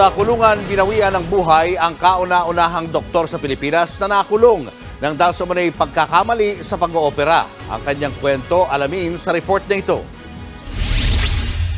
Sa kulungan, binawian ng buhay ang kauna-unahang doktor sa Pilipinas na nakulong nang dahil sa manay pagkakamali sa pag-oopera. Ang kanyang kwento alamin sa report na ito.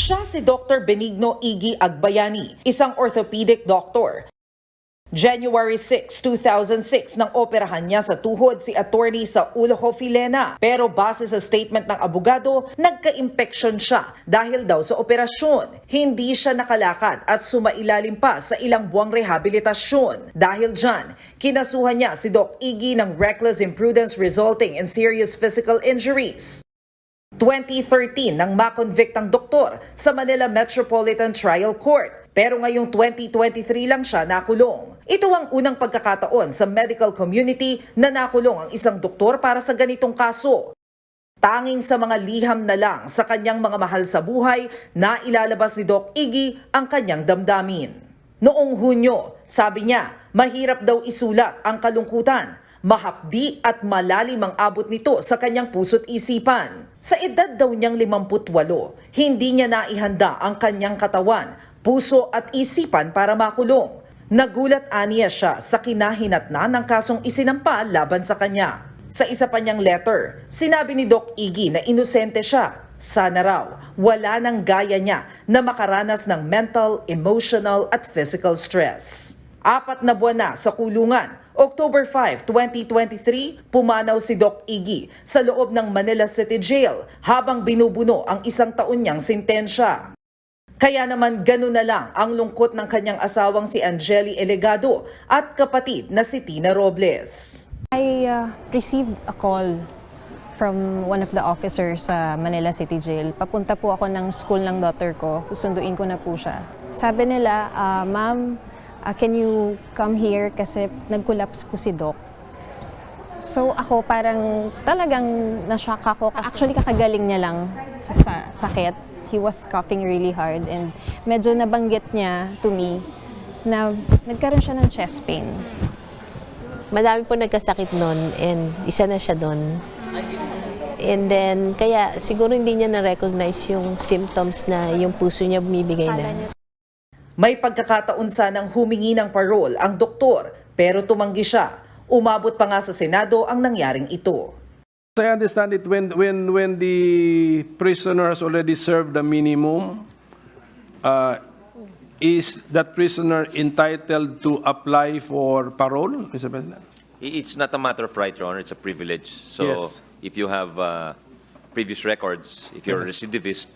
Siya si Dr. Benigno Igi Agbayani, isang orthopedic doctor. January 6, 2006 nang operahan niya sa tuhod si attorney sa Uloho Filena. Pero base sa statement ng abogado, nagka-infection siya dahil daw sa operasyon. Hindi siya nakalakad at sumailalim pa sa ilang buwang rehabilitasyon. Dahil dyan, kinasuhan niya si Doc Igi ng reckless imprudence resulting in serious physical injuries. 2013 nang makonvict ang doktor sa Manila Metropolitan Trial Court. Pero ngayong 2023 lang siya nakulong. Ito ang unang pagkakataon sa medical community na nakulong ang isang doktor para sa ganitong kaso. Tanging sa mga liham na lang sa kanyang mga mahal sa buhay na ilalabas ni Doc Iggy ang kanyang damdamin. Noong Hunyo, sabi niya, mahirap daw isulat ang kalungkutan mahapdi at malalim ang abot nito sa kanyang puso't isipan. Sa edad daw niyang 58, hindi niya naihanda ang kanyang katawan, puso at isipan para makulong. Nagulat aniya siya sa kinahinatnan ng kasong isinampa laban sa kanya. Sa isa pa niyang letter, sinabi ni Doc Iggy na inosente siya. Sana raw, wala nang gaya niya na makaranas ng mental, emotional at physical stress. Apat na buwan na sa kulungan, October 5, 2023, pumanaw si Doc Iggy sa loob ng Manila City Jail habang binubuno ang isang taon niyang sintensya. Kaya naman gano'n na lang ang lungkot ng kanyang asawang si Angeli Elegado at kapatid na si Tina Robles. I uh, received a call from one of the officers sa Manila City Jail. Papunta po ako ng school ng daughter ko. Susunduin ko na po siya. Sabi nila, ah, ma'am, ah, can you come here kasi nag-collapse po si Doc. So ako parang talagang na-shock ako. Actually kakagaling niya lang sa, sa sakit. He was coughing really hard and medyo nabanggit niya to me na nagkaroon siya ng chest pain. Madami po nagkasakit noon and isa na siya doon. And then, kaya siguro hindi niya na-recognize yung symptoms na yung puso niya bumibigay na. May pagkakataon sanang humingi ng parole ang doktor pero tumanggi siya. Umabot pa nga sa Senado ang nangyaring ito. I understand it when when when the prisoner has already served the minimum, uh, is that prisoner entitled to apply for parole, Mr. President? It's not a matter of right, Your Honor. It's a privilege. So Yes. if you have uh, previous records, if you're a recidivist,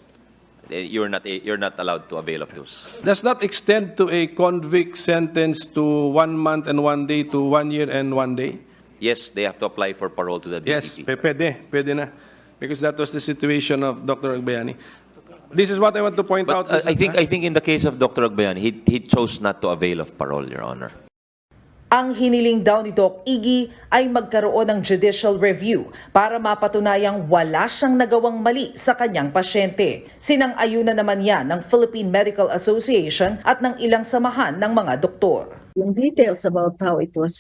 you're not a- you're not allowed to avail of those. Does that extend to a convict sentence to one month and one day to one year and one day? Yes, they have to apply for parole to the Yes, DPP. pe- pwede, pwede na. Because that was the situation of Dr. Agbayani. This is what I want to point out. But uh, Mr. I think I think in the case of Dr. Agbayan, he he chose not to avail of parole, Your Honor. Ang hiniling daw ni Doc Iggy ay magkaroon ng judicial review para mapatunayang wala siyang nagawang mali sa kanyang pasyente. Sinang-ayunan naman yan ng Philippine Medical Association at ng ilang samahan ng mga doktor. yung details about how it was,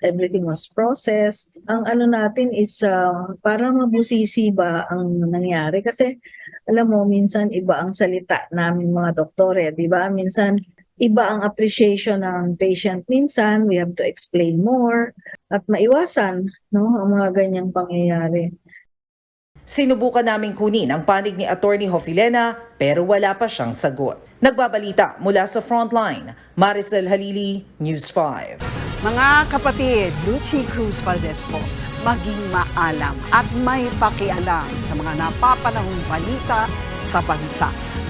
everything was processed. Ang ano natin is uh, para mabusisi ba ang nangyari. Kasi alam mo, minsan iba ang salita namin mga doktore, di ba? Minsan iba ang appreciation ng patient. Minsan we have to explain more at maiwasan no, ang mga ganyang pangyayari. Sinubukan naming kunin ang panig ni Attorney Hofilena pero wala pa siyang sagot. Nagbabalita mula sa Frontline, Maricel Halili, News 5. Mga kapatid, Lucy Cruz Valdez po, maging maalam at may pakialam sa mga napapanahong balita sa bansa.